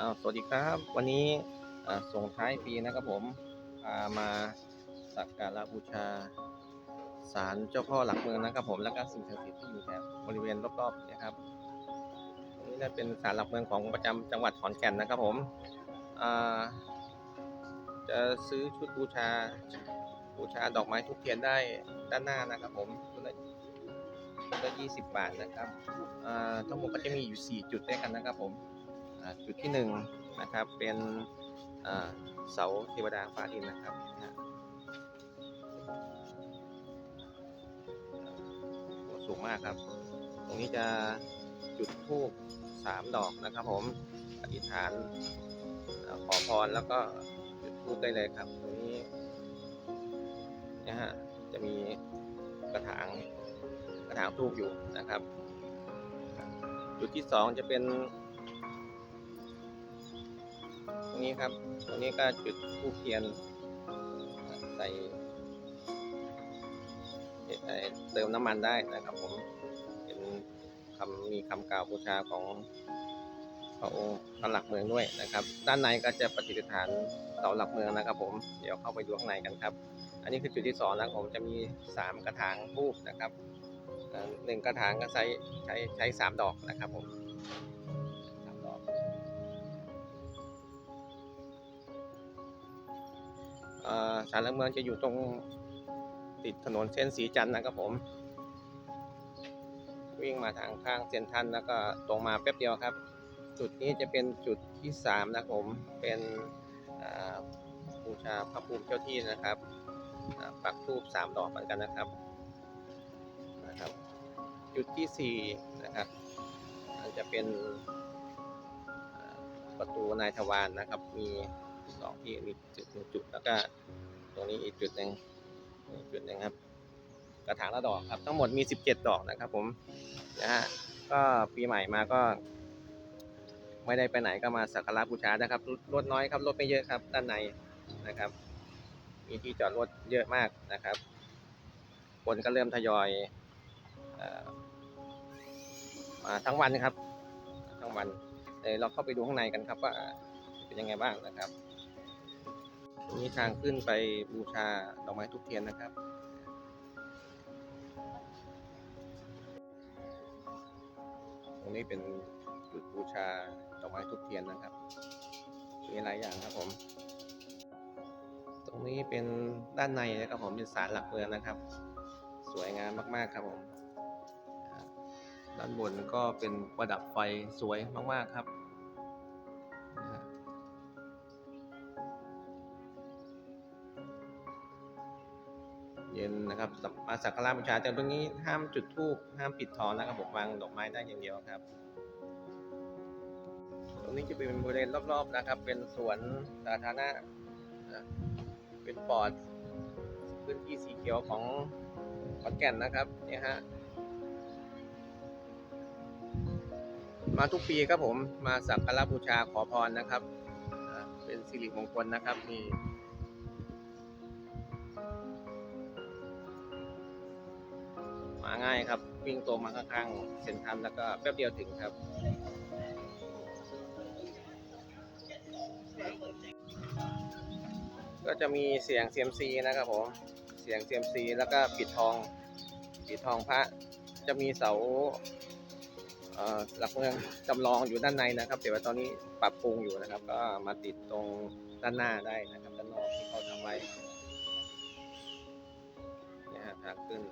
อ้าวสวัสดีครับ วันนี้ส่งท้ายปีนะครับผมพามาสักการะบูชาศาลเจ้าพ่อหลักเมืองนะครับ ผมแล้วก็สิ่งศักดิ์สิทธิ์ที่อยู่แถบบริเวณรอบๆนะครับตรงนี้น่เป็นศาลหลักเมืองของประจำจังหวัดขอนแก่นนะครับผมจะซื้อชุดบูชาบูชาดอกไม้ทุกเทียนได้ด้านหน้านะครับ ผมชุดละชุดละยี่สิบบาทนะครับทั้งหมดก็จะมีอยู่สี่จุดด้วยกันนะครับผม จุดที่หนึ่งนะครับ เป็นเสาเทวดาฟ้าดินนะครับสูงมากครับ ตรงนี้จะจุดธูปสามดอกนะครับ ผมอธิษฐานขอพรแล้วก็จุดธูปได้เลยครับ ตรงนี้นะฮะจะมีกระถางกระถางธูปอยู่นะครับ จุดที่สองจะเป็น รงนี้ครับ ตรงนี้ก็จุดทูบเทียน ใส่เอ่เติมน้ำมันได้นะครับผม เป็นคำมีคำกล่าวบูชาของพระองค์พระหลักเมืองด้วยนะครับ ด้านในก็จะประดิษฐานเสาหลักเมืองนะครับ ผม เดี๋ยวเข้าไปดูข้างในกันครับ อันนี้คือจุดที่สองนะครับผมจะมีสามกระถางทูบนะครับหนึ่งกระถางก็ใช้ใช้ใช้สามดอกนะครับผม เอ่อศาลหลักเมืองจะอยู่ตรงติดถนนเส้นสีจันทร์นะครับผม วิ่งมาทางข้างเซ็นทรัลแล้วก็ตรงมาแป๊บเดียวครับ จุดนี้จะเป็นจุดที่สามนะครับผมเป็นบูชาพระภูมิเจ้าที่นะครับปักธูปสามดอกเหมือนกันนะครับนะครับ จุดที่สี่นะครับอาจจะเป็นประตูนายทวารนะครับ มีสองที่มีจุดหนึ่งจุดแล้วก็ ตรงนี้อีกจุดหนึ่งอีกจุดหนึ่งครับ กระถางละดอกครับ ทั้งหมดมี 17 ดอกนะครับ ผมนะฮะก็ปีใหม่มาก็ ไม่ได้ไปไหนก็มาสักการะบูชานะครับรถน้อยครับรถไม่เยอะครับ ด้านในนะครับ มีที่จอดรถเยอะมากนะครับ คนก็เริ่มทยอยอมาทั้งวันครับ ทั้งวันเดี๋ยวเราเข้าไปดูข้างในกันครับว่าเป็นยังไงบ้างนะครับ ตรงนี้ทางขึ้นไปบูชาดอกไม้ทุกเทียนนะครับ ตรงนี้เป็นจุดบูชาดอกไม้ทุกเทียนนะครับ มีหลายอย่างครับผม ตรงนี้เป็นด้านในนะครับผมเป็นศาลหลักเมืองนะครับ สวยงามมากๆครับผม ด้านบนก็เป็นประดับไฟสวยมากๆครับ เย็นนะครับมาสักการะบูชาแต่ตรงนี้ห้ามจุดธูปห้ามปิดทองนะครับผมวางดอกไม้ได้อย่างเดียวครับ ตรงนี้จะเป็นบริเวณรอบ ๆนะครับ เป็นสวนสาธารณะเป็นปอดพื้นที่สีเขียวของขอนแก่นนะครับเนี่ยฮะมาทุกปีครับผมมาสักการะบูชาขอพรนะครับ เป็นสิริมงคลนะครับมี มาง่ายครับ วิ่งตรงมาข้างๆเซ็นทรัลแล้วก็แป๊บเดียวถึงครับ ก็จะมีเสียง CMC นะครับผมเสียง CMC แล้วก็ปิดทองปิดทองพระจะมีเสาหลักเมืองจำลองอยู่ด้านในนะครับแต่ว่าตอนนี้ปรับปรุงอยู่นะครับ ก็มาติดตรงด้านหน้าได้นะครับด้านนอกที่เขาทำไว้เนี่ยฮะทางขึ้น